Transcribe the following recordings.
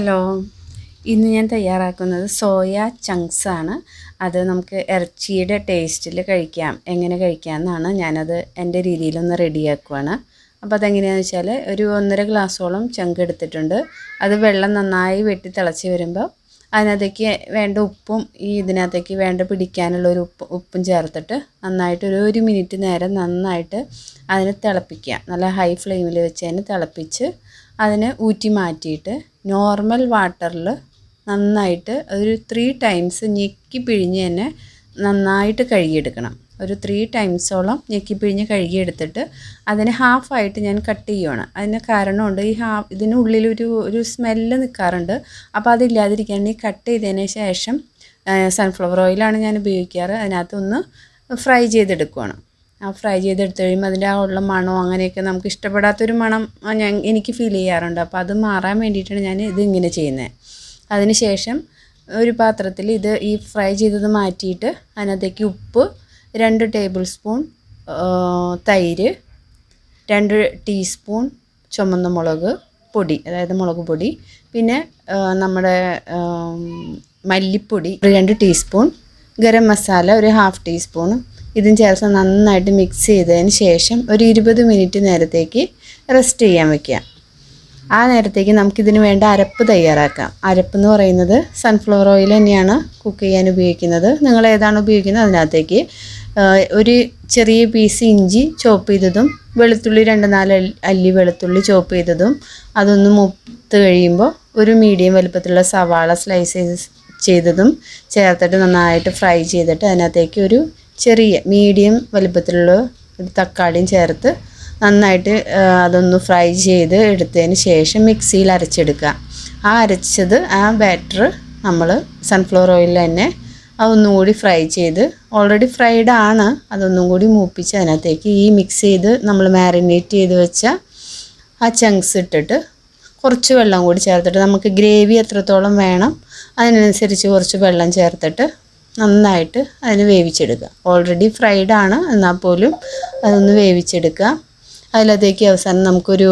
Hello. ഇന്ന് ഞാൻ തയ്യാറാക്കുന്നത് സോയ ചങ്ക്സ് ആണ് അത് നമുക്ക് ഇറച്ചിയുടെ ടേസ്റ്റിൽ കഴിക്കാം. എങ്ങനെ കഴിക്കാമെന്നാണ് ഞാനത് എന്റെ രീതിയിലൊന്ന് റെഡിയാക്കുവാണ്. അപ്പോൾ അതെങ്ങനെയാണെന്ന് വെച്ചാൽ ഒരു ഒന്നര ഗ്ലാസ്സോളം ചങ്ക് എടുത്തിട്ടുണ്ട്. അത് വെള്ളം നന്നായി വെട്ടി തിളച്ച് വരുമ്പോൾ അതിനകത്തേക്ക് വേണ്ട ഉപ്പും ഈ ഇതിനകത്തേക്ക് വേണ്ട പിടിക്കാനുള്ള ഒരു ഉപ്പ് ഉപ്പും ചേർത്തിട്ട് നന്നായിട്ട് ഒരു ഒരു മിനിറ്റ് നേരം നന്നായിട്ട് അതിനെ തിളപ്പിക്കുക. നല്ല ഹൈ ഫ്ലെയിമിൽ വെച്ച് അതിനെ തിളപ്പിച്ച് അതിനെ ഊറ്റി മാറ്റിയിട്ട് നോർമൽ വാട്ടറിൽ നന്നായിട്ട് ഒരു ത്രീ ടൈംസ് ഞെക്കി പിഴിഞ്ഞ് തന്നെ നന്നായിട്ട് കഴുകിയെടുക്കണം. ഒരു ത്രീ ടൈംസോളം ഞെക്കി പിഴിഞ്ഞ് കഴുകിയെടുത്തിട്ട് അതിനെ ഹാഫായിട്ട് ഞാൻ കട്ട് ചെയ്യുവാണ്. അതിന് കാരണമുണ്ട് ഈ ഹാഫ് ഇതിനുള്ളിലൊരു ഒരു സ്മെല്ല് നിൽക്കാറുണ്ട് അപ്പോൾ അതില്ലാതിരിക്കാൻ ഈ കട്ട് ചെയ്തതിന് ശേഷം സൺഫ്ലവർ ഓയിലാണ് ഞാൻ ഉപയോഗിക്കാറ്. അതിനകത്തൊന്ന് ഫ്രൈ ചെയ്തെടുക്കുവാണ്. ആ ഫ്രൈ ചെയ്തെടുത്ത് കഴിയുമ്പോൾ അതിന്റെ ആ ഉള്ള മണമോ അങ്ങനെയൊക്കെ നമുക്ക് ഇഷ്ടപ്പെടാത്തൊരു മണം ഞാൻ എനിക്ക് ഫീൽ ചെയ്യാറുണ്ട്. അപ്പോൾ അത് മാറാൻ വേണ്ടിയിട്ടാണ് ഞാൻ ഇത് ഇങ്ങനെ ചെയ്യുന്നത് അതിന് ശേഷം ഒരു പാത്രത്തിൽ ഇത് ഈ ഫ്രൈ ചെയ്തത് മാറ്റിയിട്ട് അതിനകത്തേക്ക് ഉപ്പ് രണ്ട് ടേബിൾ സ്പൂൺ തൈര് രണ്ട് ടീസ്പൂൺ ചുമന്ന മുളക് പൊടി അതായത് മുളക് പൊടി പിന്നെ നമ്മുടെ മല്ലിപ്പൊടി രണ്ട് ടീസ്പൂൺ ഗരം മസാല ഒരു ഹാഫ് ടീസ്പൂൺ ഇതും ചേർത്ത് നന്നായിട്ട് മിക്സ് ചെയ്തതിന് ശേഷം ഒരു ഇരുപത് മിനിറ്റ് നേരത്തേക്ക് റെസ്റ്റ് ചെയ്യാൻ വെക്കുക. ആ നേരത്തേക്ക് നമുക്കിതിന് വേണ്ട അരപ്പ് തയ്യാറാക്കാം. അരപ്പ് എന്ന് പറയുന്നത് സൺഫ്ലവർ ഓയിൽ തന്നെയാണ് കുക്ക് ചെയ്യാൻ ഉപയോഗിക്കുന്നത്. നിങ്ങൾ ഏതാണ് ഉപയോഗിക്കുന്നത്? അതിനകത്തേക്ക് ഒരു ചെറിയ പീസ് ഇഞ്ചി ചോപ്പ് ചെയ്തതും വെളുത്തുള്ളി രണ്ട് നാല് അല്ലി വെളുത്തുള്ളി ചോപ്പ് ചെയ്തതും അതൊന്ന് മുത്ത് കഴിയുമ്പോൾ ഒരു മീഡിയം വലുപ്പത്തിലുള്ള സവാള സ്ലൈസ് ചെയ്തതും ചേർത്തിട്ട് നന്നായിട്ട് ഫ്രൈ ചെയ്തിട്ട് അതിനകത്തേക്ക് ഒരു ചെറിയ മീഡിയം വലുപ്പത്തിലുള്ള ഒരു തക്കാളിയും ചേർത്ത് നന്നായിട്ട് അതൊന്ന് ഫ്രൈ ചെയ്ത് എടുത്തതിന് ശേഷം മിക്സിയിൽ അരച്ചെടുക്കുക. ആ അരച്ചത് ആ ബാറ്റർ നമ്മൾ സൺഫ്ലവർ ഓയിലിൽ തന്നെ അതൊന്നും കൂടി ഫ്രൈ ചെയ്ത് ഓൾറെഡി ഫ്രൈഡ് ആണ്. അതൊന്നും കൂടി മൂപ്പിച്ച് അതിനകത്തേക്ക് ഈ മിക്സ് ചെയ്ത് നമ്മൾ മാരിനേറ്റ് ചെയ്ത് വെച്ച ആ ചങ്ക്സ് ഇട്ടിട്ട് കുറച്ച് വെള്ളം കൂടി ചേർത്തിട്ട് നമുക്ക് ഗ്രേവി എത്രത്തോളം വേണം അതിനനുസരിച്ച് കുറച്ച് വെള്ളം ചേർത്തിട്ട് നന്നായിട്ട് അതിന് വേവിച്ചെടുക്കുക. ഓൾറെഡി ഫ്രൈഡ് ആണ്. എന്നാൽ പോലും അതൊന്ന് വേവിച്ചെടുക്കുക. അതിലത്തേക്ക് അവസാനം നമുക്കൊരു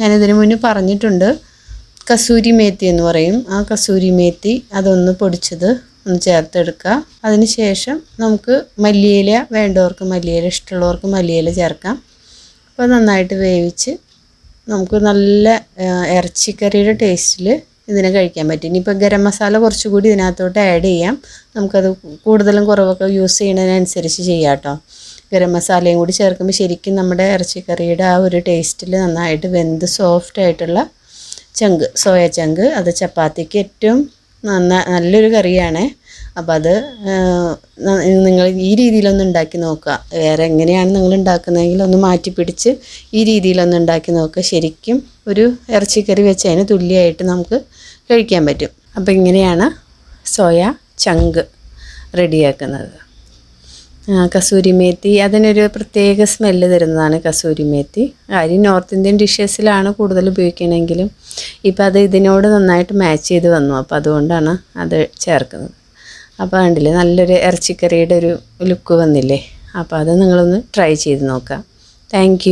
ഞാനിതിനു മുന്നേ പറഞ്ഞിട്ടുണ്ട്. കസൂരി മേത്തി എന്ന് പറയും. ആ കസൂരി മേത്തി അതൊന്ന് പൊടിച്ചത് ഒന്ന് ചേർത്തെടുക്കുക. അതിന് ശേഷം നമുക്ക് മല്ലിയില വേണ്ടവർക്ക് മല്ലിയില ഇഷ്ടമുള്ളവർക്ക് മല്ലിയില ചേർക്കാം. അപ്പോൾ നന്നായിട്ട് വേവിച്ച് നമുക്ക് നല്ല ഇറച്ചിക്കറിയുടെ ടേസ്റ്റിൽ ഇതിനെ കഴിക്കാൻ പറ്റും. ഇനിയിപ്പോൾ ഗരം മസാല കുറച്ചുകൂടി ഇതിനകത്തോട്ട് ആഡ് ചെയ്യാം. നമുക്കത് കൂടുതലും കുറവൊക്കെ യൂസ് ചെയ്യുന്നതിനനുസരിച്ച് ചെയ്യാം കേട്ടോ ഗരം മസാലയും കൂടി ചേർക്കുമ്പോൾ ശരിക്കും നമ്മുടെ ഇറച്ചിക്കറിയുടെ ആ ഒരു ടേസ്റ്റിൽ നന്നായിട്ട് വെന്ത് സോഫ്റ്റ് ആയിട്ടുള്ള ചങ്ക് സോയ ചങ്ക് അത് ചപ്പാത്തിക്ക് ഏറ്റവും നന്ന നല്ലൊരു കറിയാണ്. അപ്പോൾ അത് നിങ്ങൾ ഈ രീതിയിലൊന്ന് ഉണ്ടാക്കി നോക്കുക. വേറെ എങ്ങനെയാണ് നിങ്ങൾ ഉണ്ടാക്കുന്നതെങ്കിൽ ഒന്ന് മാറ്റി പിടിച്ച് ഈ രീതിയിലൊന്ന് ഉണ്ടാക്കി നോക്കുക. ശരിക്കും ഒരു ഇറച്ചിക്കറി വെച്ചതിന് തുല്യമായിട്ട് നമുക്ക് കഴിക്കാൻ പറ്റും. അപ്പോൾ ഇങ്ങനെയാണ് സോയ ചങ്ക് റെഡിയാക്കുന്നത്. കസൂരി മേത്തി അതിനൊരു പ്രത്യേക സ്മെല്ല് തരുന്നതാണ് കസൂരി മേത്തി. കാര്യം നോർത്ത് ഇന്ത്യൻ ഡിഷസിലാണ് കൂടുതൽ ഉപയോഗിക്കണമെങ്കിലും ഇപ്പം അത് ഇതിനോട് നന്നായിട്ട് മാച്ച് ചെയ്ത് വന്നു. അപ്പോൾ അതുകൊണ്ടാണ് അത് ചേർക്കുന്നത്. അപ്പോൾ കണ്ടില്ലേ നല്ലൊരു ഇറച്ചിക്കറിയുടെ ഒരു ലുക്ക് വന്നില്ലേ? അപ്പോൾ അത് നിങ്ങളൊന്ന് ട്രൈ ചെയ്ത് നോക്കാം. താങ്ക്